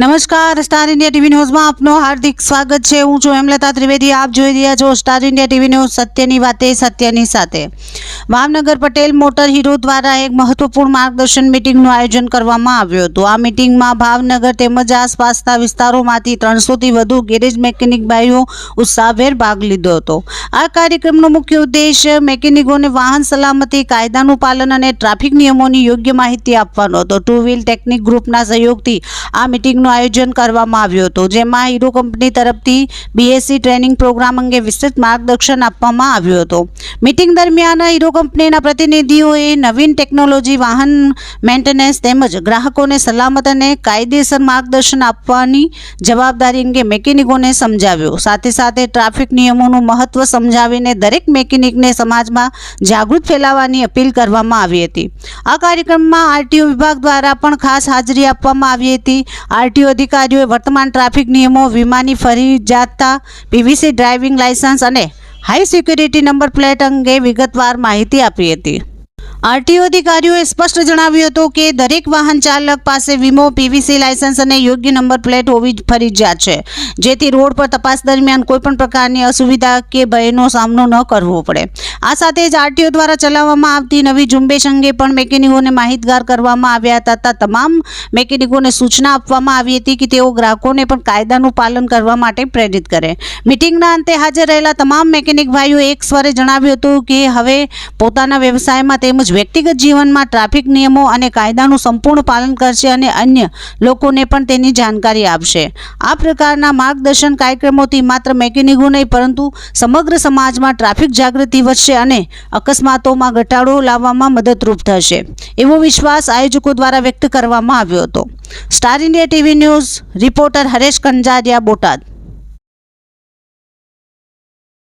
નમસ્કાર, star India TV ન્યૂઝમાં આપનું હાર્દિક સ્વાગત છે. હું છું હેમલતા ત્રિવેદી. આપ જોઈ રહ્યા છો સ્ટાર ઇન્ડિયા ટીવી ન્યૂઝ સત્યની વાતે, સત્યની સાથે. ભાવનગર પટેલ મોટર હીરો દ્વારા એક મહત્વપૂર્ણ માર્ગદર્શન મિટિંગનું આયોજન કરવામાં આવ્યું હતું. આ મિટિંગમાં ભાવનગર તેમજ આસપાસના વિસ્તારોમાંથી ત્રણસોથી વધુ ગેરેજ મેકેનિક ભાઈઓ ઉત્સાહભેર ભાગ લીધો હતો. આ કાર્યક્રમનો મુખ્ય ઉદ્દેશ મેકેનિકોને વાહન સલામતી, કાયદાનું પાલન અને ટ્રાફિક નિયમોની યોગ્ય માહિતી આપવાનો હતો. ટુ વ્હીલ ટેકનિક ગ્રુપના સહયોગથી આ મિટિંગનું આયોજન કરવામાં આવ્યું હતું, જેમાં હીરો કંપની તરફથી બીએસસી ટ્રેનિંગ પ્રોગ્રામ અંગે વિસ્તૃત માર્ગદર્શન આપવામાં આવ્યું હતું. મિટિંગ દરમિયાન હીરો કંપનીના પ્રતિનિધિઓએ નવીન ટેકનોલોજી, વાહન મેન્ટેનન્સ તેમજ ગ્રાહકોને સલામત અને કાયદેસર માર્ગદર્શન આપવાની જવાબદારી અંગે મેકેનિકોને સમજાવ્યું. સાથે સાથે ટ્રાફિક નિયમોનું મહત્વ સમજાવીને દરેક મેકેનિકને સમાજમાં જાગૃત ફેલાવવાની અપીલ કરવામાં આવી હતી. આ કાર્યક્રમમાં આરટીઓ વિભાગ દ્વારા પણ ખાસ હાજરી આપવામાં આવી હતી. આરટીઓ અધિકારીઓએ વર્તમાન ટ્રાફિક નિયમો, વીમાની ફરજિયાતતા પીવીસી ડ્રાઇવિંગ લાયસન્સ અને હાઈ સિક્યુરિટી નંબર પ્લેટ અંગે વિગતવાર માહિતી આપી હતી. આરટીઓ અધિકારીઓએ સ્પષ્ટ જણાવ્યું હતું કે દરેક વાહન ચાલક પાસે વીમો, પીવીસી લાયસન્સ અને યોગ્ય નંબર પ્લેટ હોવી ફરજિયાત છે. જેથી રોડ પર તપાસ દરમિયાન કોઈપણ પ્રકારની અસુવિધા કે ભયનો સામનો ન કરવો પડે. આ સાથે જ આરટીઓ દ્વારા ચલાવવામાં આવતી નવી ઝુંબેશ અંગે પણ મેકેનિકોને માહિતગાર કરવામાં આવ્યા હતા. તમામ મેકેનિકોને સૂચના આપવામાં આવી હતી કે તેઓ ગ્રાહકોને પણ કાયદાનું પાલન કરવા માટે પ્રેરિત કરે. મિટિંગના અંતે હાજર રહેલા તમામ મેકેનિક ભાઈઓ એક સ્વરે જણાવ્યું હતું કે હવે પોતાના વ્યવસાયમાં તેમજ વ્યક્તિગત જીવનમાં ટ્રાફિક નિયમો અને કાયદાનું સંપૂર્ણ પાલન કરશે અને અન્ય લોકોને પણ તેની જાણકારી આપશે. આ પ્રકારના માર્ગદર્શન કાર્યક્રમોથી માત્ર મેકેનિકો નહીં, પરંતુ સમગ્ર સમાજમાં ટ્રાફિક જાગૃતિ વધશે અને અકસ્માતોમાં ઘટાડો લાવવામાં મદદરૂપ થશે, એવો વિશ્વાસ આયોજકો દ્વારા વ્યક્ત કરવામાં આવ્યો હતો. Star India TV news reporter Haresh Kanjariya Botad.